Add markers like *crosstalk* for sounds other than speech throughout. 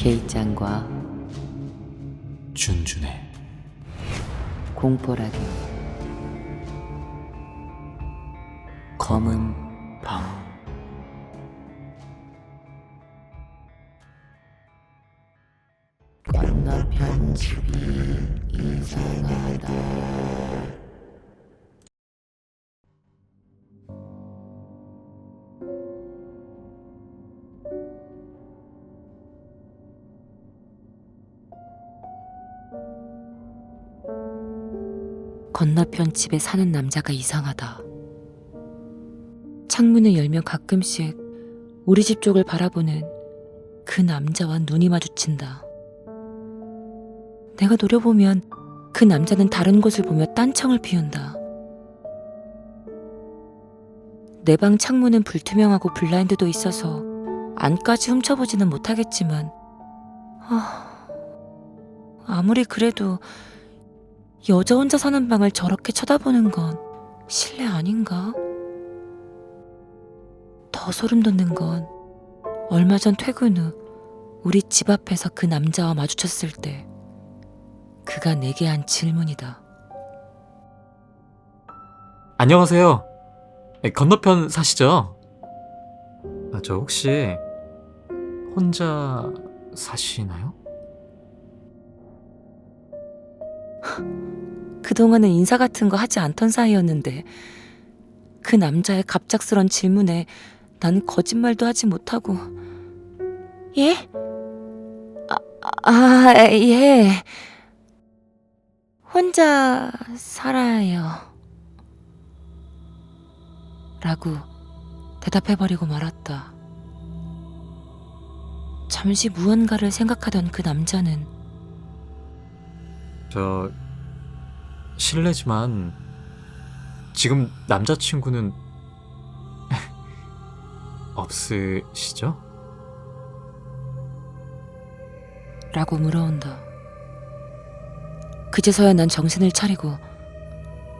게이짱과 준준의 공포라기. 검은 방 건너편 집에 사는 남자가 이상하다. 창문을 열면 가끔씩 우리 집 쪽을 바라보는 그 남자와 눈이 마주친다. 내가 노려보면 그 남자는 다른 곳을 보며 딴청을 피운다. 내 방 창문은 불투명하고 블라인드도 있어서 안까지 훔쳐보지는 못하겠지만, 아, 아무리 그래도 여자 혼자 사는 방을 저렇게 쳐다보는 건 실례 아닌가? 더 소름 돋는 건 얼마 전 퇴근 후 우리 집 앞에서 그 남자와 마주쳤을 때 그가 내게 한 질문이다. 안녕하세요 네, 건너편 사시죠? 아, 저 혹시 혼자 사시나요? 그동안은 인사 같은 거 하지 않던 사이였는데 그 남자의 갑작스런 질문에 난 거짓말도 하지 못하고 예? 아, 아, 예. 혼자 살아요. 라고 대답해버리고 말았다. 잠시 무언가를 생각하던 그 남자는 저 실례지만 지금 남자친구는 없으시죠? 라고 물어온다. 그제서야 난 정신을 차리고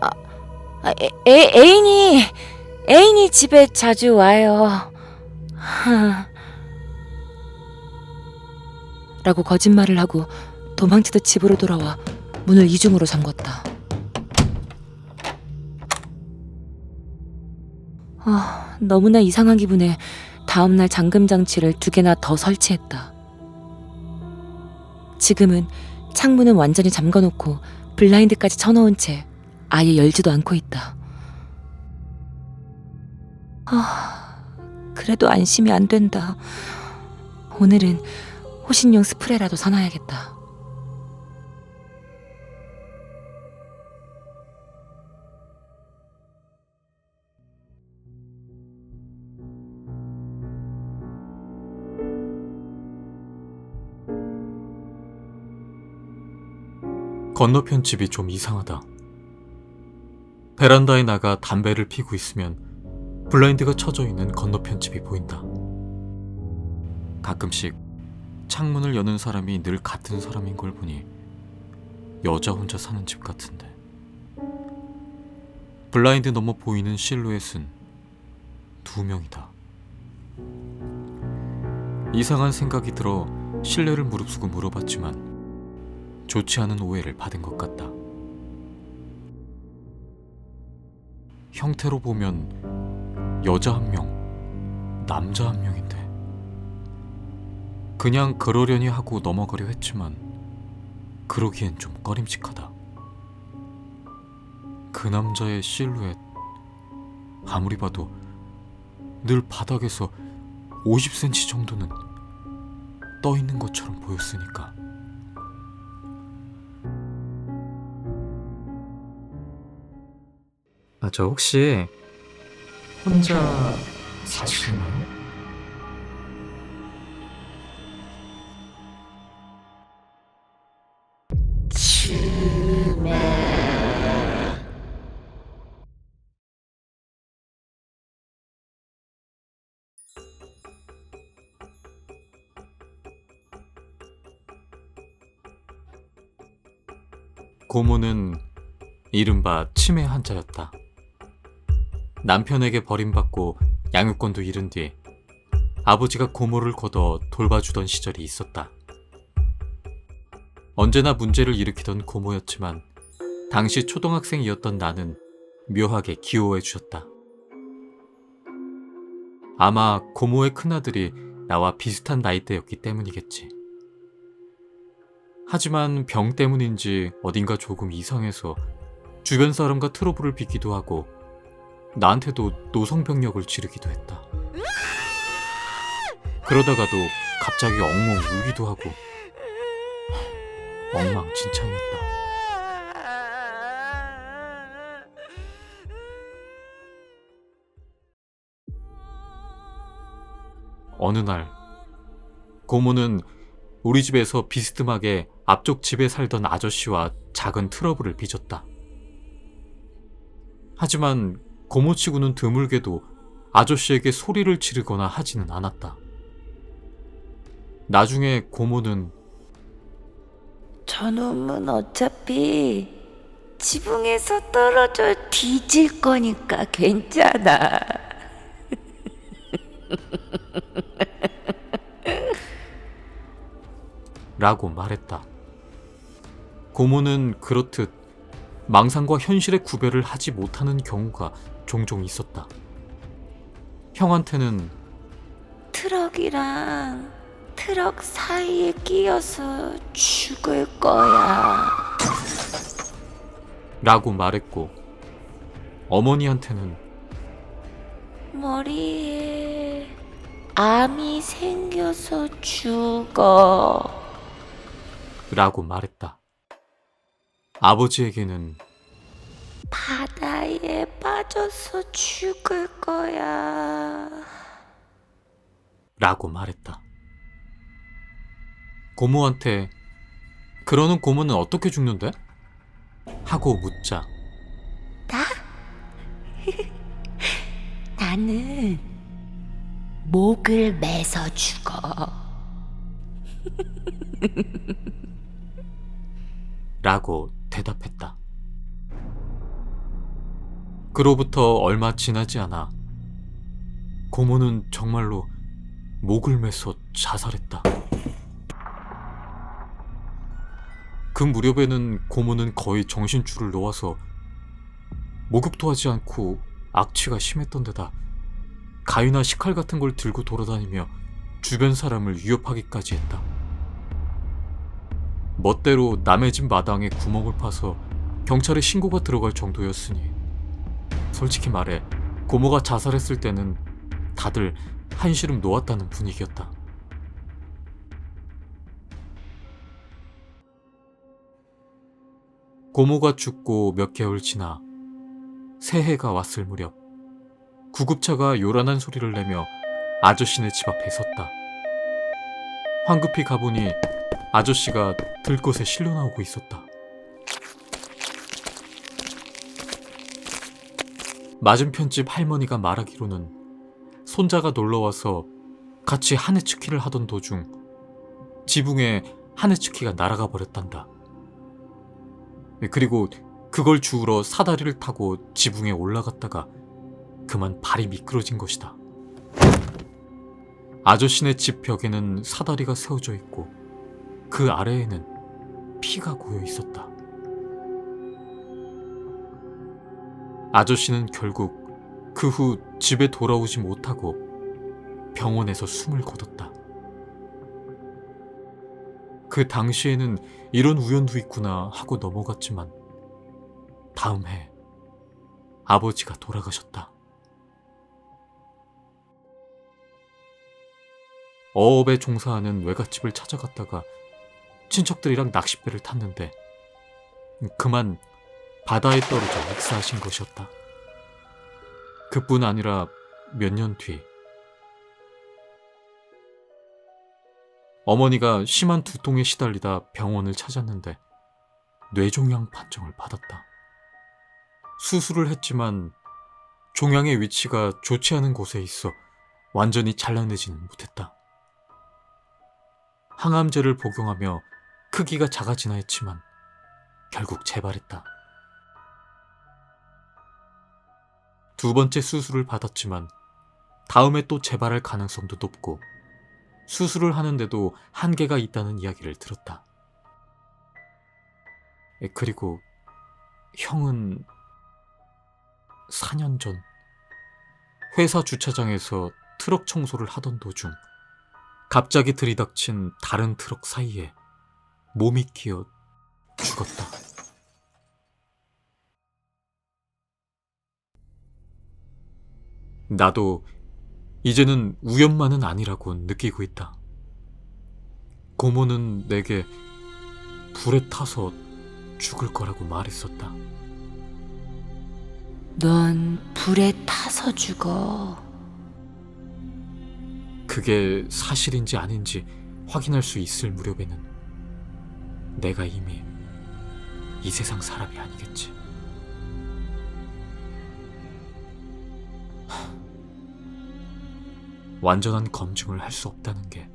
아, 아 애, 애, 애인이 애인이 집에 자주 와요. 하. *laughs* 라고 거짓말을 하고 도망치듯 집으로 돌아와 문을 이중으로 잠궜다. 아, 너무나 이상한 기분에 다음날 잠금 장치를 두 개나 더 설치했다. 지금은 창문은 완전히 잠궈놓고 블라인드까지 쳐놓은 채 아예 열지도 않고 있다. 아, 그래도 안심이 안 된다. 오늘은 호신용 스프레이라도 사놔야겠다. 건너편 집이 좀 이상하다. 베란다에 나가 담배를 피고 있으면 블라인드가 쳐져 있는 건너편 집이 보인다. 가끔씩 창문을 여는 사람이 늘 같은 사람인 걸 보니 여자 혼자 사는 집 같은데. 블라인드 너머 보이는 실루엣은 두 명이다. 이상한 생각이 들어 신뢰를 무릅쓰고 물어봤지만 좋지 않은 오해를 받은 것 같다. 형태로 보면 여자 한 명, 남자 한 명인데 그냥 그러려니 하고 넘어가려 했지만 그러기엔 좀 꺼림칙하다. 그 남자의 실루엣 아무리 봐도 늘 바닥에서 50cm 정도는 떠 있는 것처럼 보였으니까. 저 혹시 혼자 사시나요? 고모는 이른바 치매 환자였다. 남편에게 버림받고 양육권도 잃은 뒤 아버지가 고모를 걷어 돌봐주던 시절이 있었다. 언제나 문제를 일으키던 고모였지만 당시 초등학생이었던 나는 묘하게 귀여워해 주셨다. 아마 고모의 큰아들이 나와 비슷한 나이대였기 때문이겠지. 하지만 병 때문인지 어딘가 조금 이상해서 주변 사람과 트러블을 빚기도 하고 나한테도 노성병력을 지르기도 했다. 그러다가도 갑자기 엉엉 울기도 하고 엉망진창이었다. 어느 날 고모는 우리 집에서 비스듬하게 앞쪽 집에 살던 아저씨와 작은 트러블을 빚었다. 하지만 고모치고는 드물게도 아저씨에게 소리를 지르거나 하지는 않았다. 나중에 고모는 저놈은 어차피 지붕에서 떨어져 뒤질 거니까 괜찮아. *laughs* 라고 말했다. 고모는 그렇듯 망상과 현실의 구별을 하지 못하는 경우가 종종 있었다. 형한테는 트럭이랑 트럭 사이에 끼어서 죽을 거야. 라고 말했고, 어머니한테는 머리에 암이 생겨서 죽어. 라고 말했다. 아버지에게는 바다에 빠져서 죽을 거야. 라고 말했다. 고모한테 그러는 고모는 어떻게 죽는데? 하고 묻자 *laughs* 나는 목을 매서 죽어. 라고 대답했다. 그로부터 얼마 지나지 않아 고모는 정말로 목을 매서 자살했다. 그 무렵에는 고모는 거의 정신줄을 놓아서 목욕도 하지 않고 악취가 심했던 데다 가위나 식칼 같은 걸 들고 돌아다니며 주변 사람을 위협하기까지 했다. 멋대로 남의 집 마당에 구멍을 파서 경찰에 신고가 들어갈 정도였으니 솔직히 말해 고모가 자살했을 때는 다들 한시름 놓았다는 분위기였다. 고모가 죽고 몇 개월 지나 새해가 왔을 무렵 구급차가 요란한 소리를 내며 아저씨네 집 앞에 섰다. 황급히 가보니 아저씨가 들것에 실려 나오고 있었다. 맞은편 집 할머니가 말하기로는 손자가 놀러와서 같이 하네츠키를 하던 도중 지붕에 하네츠키가 날아가 버렸단다. 그리고 그걸 주우러 사다리를 타고 지붕에 올라갔다가 그만 발이 미끄러진 것이다. 아저씨네 집 벽에는 사다리가 세워져 있고 그 아래에는 피가 고여 있었다. 아저씨는 결국 그 후 집에 돌아오지 못하고 병원에서 숨을 거뒀다. 그 당시에는 이런 우연도 있구나 하고 넘어갔지만 다음 해 아버지가 돌아가셨다. 어업에 종사하는 외갓집을 찾아갔다가 친척들이랑 낚싯배를 탔는데 그만 바다에 떨어져 익사하신 것이었다. 그뿐 아니라 몇 년 뒤 어머니가 심한 두통에 시달리다 병원을 찾았는데 뇌종양 판정을 받았다. 수술을 했지만 종양의 위치가 좋지 않은 곳에 있어 완전히 잘라내지는 못했다. 항암제를 복용하며 크기가 작아지나 했지만 결국 재발했다. 두 번째 수술을 받았지만 다음에 또 재발할 가능성도 높고 수술을 하는데도 한계가 있다는 이야기를 들었다. 에, 그리고 형은 4년 전 회사 주차장에서 트럭 청소를 하던 도중 갑자기 들이닥친 다른 트럭 사이에 몸이 끼어 죽었다. 나도 이제는 우연만은 아니라고 느끼고 있다. 고모는 내게 불에 타서 죽을 거라고 말했었다. 넌 불에 타서 죽어. 그게 사실인지 아닌지 확인할 수 있을 무렵에는 내가 이미 이 세상 사람이 아니겠지. 완전한 검증을 할 수 없다는 게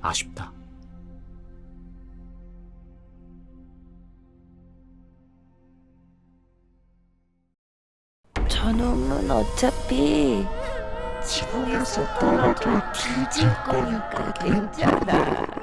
아쉽다. 저놈은 어차피 지붕에서 떨어져 뒤질 거니까 괜찮아.